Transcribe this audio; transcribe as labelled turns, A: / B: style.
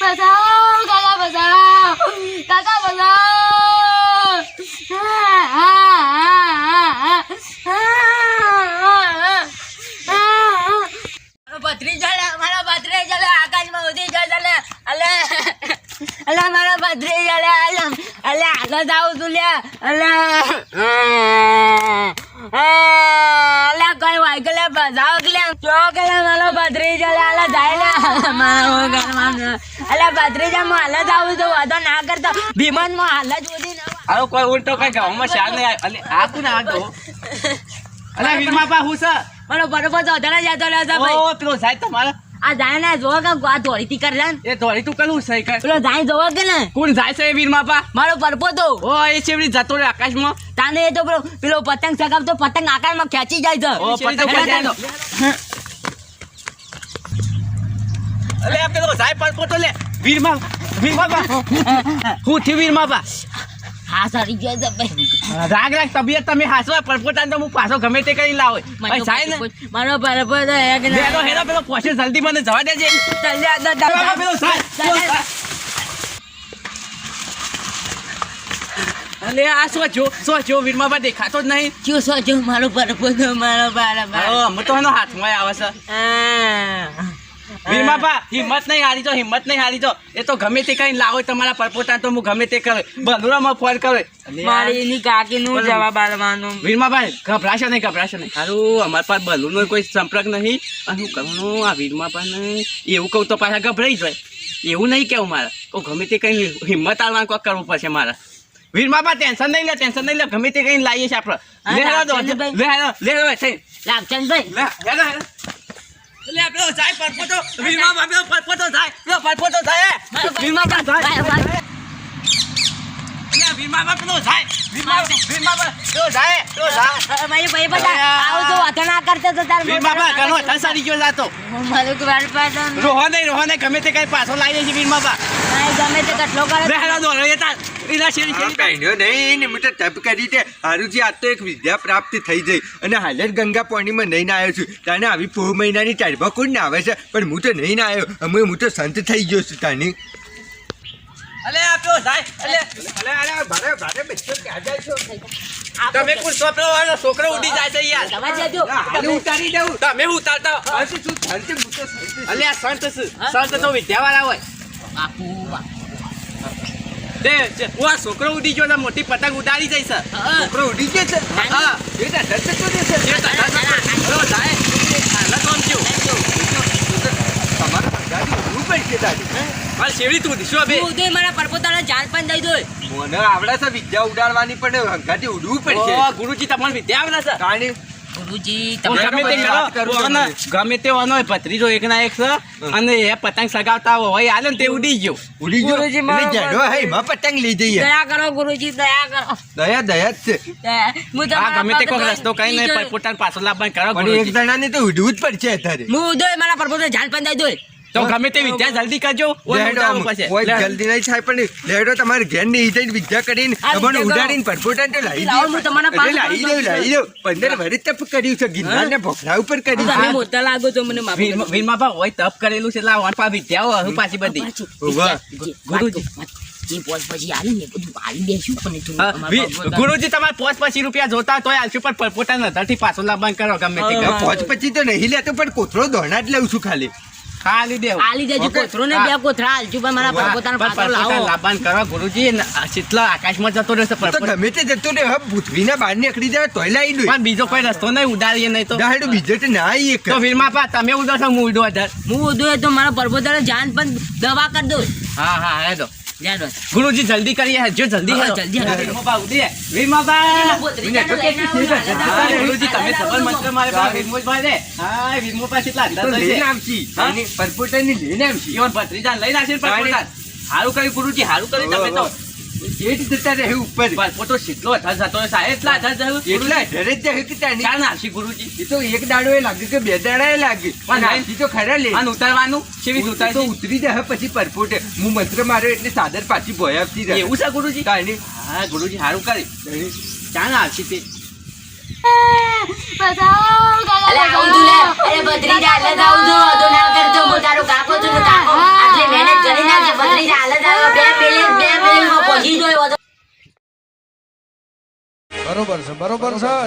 A: બચાવ કાકા બચાવ કાકા બચાવ પથરી ચાલે મારા પથરી ચાલે આકાશમાં ઉધી ચાલે અલે અલે મારા પથરી ચાલે અલે અલે, આગળ જાઉં છું લે, અલે અલે કઈ વાય ગલે બચાવ ગલે ચોક પથરી ચાલે અલે, જાય લે મારો ઘરમાં અલ્યા ભત્રીજા માં હાલ જ આવું તો વાંધો ના કરતો વિમાનમાં હાલ જ ઉડી ના
B: કોઈ ઉલટો કઈ ગામમાં શાક નહીં અલે આ કોને આ દો અલે વીરમાપા હું છે?
A: મારો બરોબર તો વધારે જતો લે છે ભાઈ
B: ઓ પેલો સાહેબ તમારો?
A: આ જાય ને જો કે આ ધોળી થી
B: એ ધોળી તું કરું છે કઈ?
A: પેલો જાય જોવો કે ને
B: કોણ જાય છે વીર માપા
A: મારો પરપો તો
B: ઓ એ ચેવડી જતો રે આકાશમાં.
A: તાને એ તો પેલો પેલો પતંગ ચગાવતો પતંગ આકાશમાં ખેંચી જાય છે.
B: ઓ પતંગ ખેંચાય તો. અલે આ તો સાહેબ પર ફોટો લે. વીરમા વીરમાપા હું થયું વીરમાપા
A: હા સરી ગયો
B: રાગ રાગ તબિયત તમે હાસવા પરપોટાને તો હું પાછો ગમે તે કરી લાવો. ભાઈ સાહેબ
A: મારો ને?
B: હેલો હેલો પેલો પોશે જલ્દી મને જવા દેજે. પેલો અલે આ શું જો શું જો વીરમાપા દેખાતો જ નહીં.
A: જો સો જો મારો તો મારો પરપો
B: હા તો એનો હાથમાં આવે છે.
A: હા.
B: વીરમાપા હિંમત નહીં હારી તો હિંમત નહીં હારી તો એ તો ગમે તે કઈ લાવો તમારા પરપોટા તો હું ગમે તે કરે. બલુરામાં ફોન કરે.
A: મારી એની કાકી નું જવાબ આલવાનું.
B: વીરમાભાઈ ગભરાશો નહીં ગભરાશો નહીં. સારું અમારા પાસે બલુનો કોઈ સંપર્ક નહીં. અને હું કહું આ વીરમાપાને એવું કહું તો પાછા ગભરાઈ જાય. એવું નહીં કેવું મારે. તો ગમે તે કઈ હિંમત આલવાનું કોક કરવું પડશે મારે. વીરમાપા ટેન્શન નહીં લે ટેન્શન નહીં લે. ગમે તે કઈ લાવીએ છીએ આપણે. લે હેલો. લે હેલો લે હેલો
A: લાભચંદભાઈ
B: લે હેલો હેલો. લે પેલો જાય પરપોટો વીરમાપા પેલો પરપોટો જાય. પેલો પરપોટો જાય વીરમાપા જાય.
A: ભાઈ,
B: એટલે પેલો જાય. વીરમાપા વીરમાપા પેલો જાય પેલો જાય.
A: મારી ભાઈ બધા આવું તો વાતો ના કરતો તો તાર
B: ઘણો થસાડી ગયો જાતો
A: મારું પરપો તો
B: રોહન રોહન ગમે તે કઈ પાછો લાવી દે છે
A: ભાઈ ગમે તે કટલો કરે
B: લે હેલો દો રે તા શેરી શેરી
C: પહેણ્યો નહીં ને મેં તો કરી તે હારું જે તો એક વિદ્યા પ્રાપ્ત થઈ જઈ અને હાલ ગંગા પાણીમાં નહીં આવ્યો છું. તાને આવી પોહ મહિનાની ચારબા કોણ ના આવે છે? પણ હું તો નહીં આવ્યો અમે હું તો સંત થઈ ગયો છું તાની.
B: અલે આ જાય અલે.
C: અલે અલે ભારે ભારે બચ્ચો ક્યાં જાય છો.
B: તમે કોણ પેલો છોકરો ઉડી જાય છે યાર.
A: જવા દેજો
C: હાલે ઉતારી દઉં.
B: તમે ઉતારતા
C: બસ તું સંત હું તો સંત
B: અલે સંત સંત તો વિદ્યાવાળા હોય.
A: બાપુ
B: છોકરો ઉડી ગયો ને મોટી પતંગ ઉડાડી જાય છે.
C: છોકરો ઉડી ગયો છે?
B: હા.
C: એ તો સંત તો
B: ઉડીશું
A: બે. ઉદય મારા પરપોતાને જાન પણ દઈ દો.
C: મને આવડે છે વિદ્યા ઉડાડવાની પણ હંગાથી ઉડવું પડશે
B: ઓ ગુરુજી તમારે વિદ્યા આવડે છે?
C: તાણી
A: ગુરુજી
B: ગમે તે કરો તે એક ના એક છે અને એ પતંગ સગાવતા હોય આલે ને તે ઉડી ગયો.
C: ઉડી ગયો?
A: ગુરુજી મારો
C: એટલે હે એમાં પતંગ લઈ જઈએ
A: દયા કરો ગુરુજી દયા કરો.
C: દયા દયા જ છે.
A: દયા. હું
B: આ ગમે તે કોઈ રસ્તો કઈ નહીં
A: જોઈ.
B: પોતાને પાછો લાવવાનું કરો
C: પણ એક જણાને તો ઉડવું જ પડશે અત્યારે.
A: હું ઉદય મારા પરપોતાને જાન પણ દઈ દો
B: તો ગમે તે વિદ્યા જલ્દી કરજો.
C: જલ્દી નહીં થાય પણ લેડો તમારે ઘેરની ઈટે વિદ્યા કરીને તમને ઉડાડીને પરપોટન તો લાવી
A: લાવો, હું તમારા પાસે
C: લાવી દઉં લાવી દઉં. પંદર વર્ષ તપ કર્યું છે ગિરનારને ભોખરા ઉપર કર્યું છે.
A: મોટા લાગો છો મને માફ
B: વીર- વીરમાં હોય તપ કરેલું છે લાવ પા વિદ્યાઓ હું પાછી બધી.
A: ગુરુજી. તું
B: તમારે પોચ પછી રૂપિયા જોતા તોય આલશું પણ પરપોટા નથી પાછો લાવવાનું કરો ગમે તે
C: પોચ પછી તો નહીં લેતો પણ કોથળો દોણા જ લઉં છું ખાલી.
B: ખાલી દેવું.
A: આલી દેજો કોથરો ને બે કોથરા આલજો પણ મારા પરપોતાનો
B: પણ પરપોતા
A: લાવો.
B: લાવવાનું કરો ગુરુજી શીતલા આકાશમાં જતો રહેશે
C: તો. ગમે તે જતો રહે હવે પૃથ્વીના બહાર નીકળી જાય તોય લઈ દઉં
B: પણ બીજો કોઈ રસ્તો નહીં ઉડાડીએ નહીં તો.
C: દાડો બીજો તો ના એક.
B: તો વીરમાં પા તમે ઉડો છો હું ઉડો
A: હું ઉદય તો મારા પરપોતાને જાન પણ દવા કરી દઉં.
B: હા હા. ગુરુજી જલ્દી કરીએ જો જલ્દી
A: હા. જલ્દી
B: હે પા પા.
A: પોતરીજાને લઈને આવું, હાલે
B: હા,
A: જાઓ.
B: ગુરુજી તમે સબલ મંત્ર મારે પા ભાઈ રે. હા, વીરમોપા કેટલા
C: તો
B: અંદાજ
C: લઈને
B: છે?
C: આવશી
B: હા?
C: એની પરપોટાની લઈને આમસી
B: ઈવન ભત્રીજાને લઈને આવશે ને પરપોતા. હારું કર્યું ગુરુજી હારું કર્યું તમે તો
C: જેઠ જતા રહે ઉપર.
B: શીતલો અધર જતો રહે. સાહેબ એટલા
C: જ જાય કે
B: ચાલ ગુરુજી.
C: એ તો એક દાડો એ લાગ્યું કે બે દાડા એ લાગે
B: પણ
C: તો ખરા લે.
B: આને ઉતારવાનું? કેવી
C: તો ઉતરી જાય પછી પરપોટે હું મંત્ર માર્યો એટલે સાદર પાછી ભોય આવતી રહે.
B: એવું છે ગુરુજી?
C: તાની
B: હા ગુરુજી હારું કરી. ચાલ ને આવશે તે.
A: આવું તું લે. અરે આવું છું વાંધો ના કરજો હું તારું કાકો છું ને કાકો આટલી મહેનત કરી નાખે ભત્રીજા હાલે જ આવે બે પેલી બે પેલી માં પહોંચી જોય વાંધો
D: બરોબર છે બરોબર છે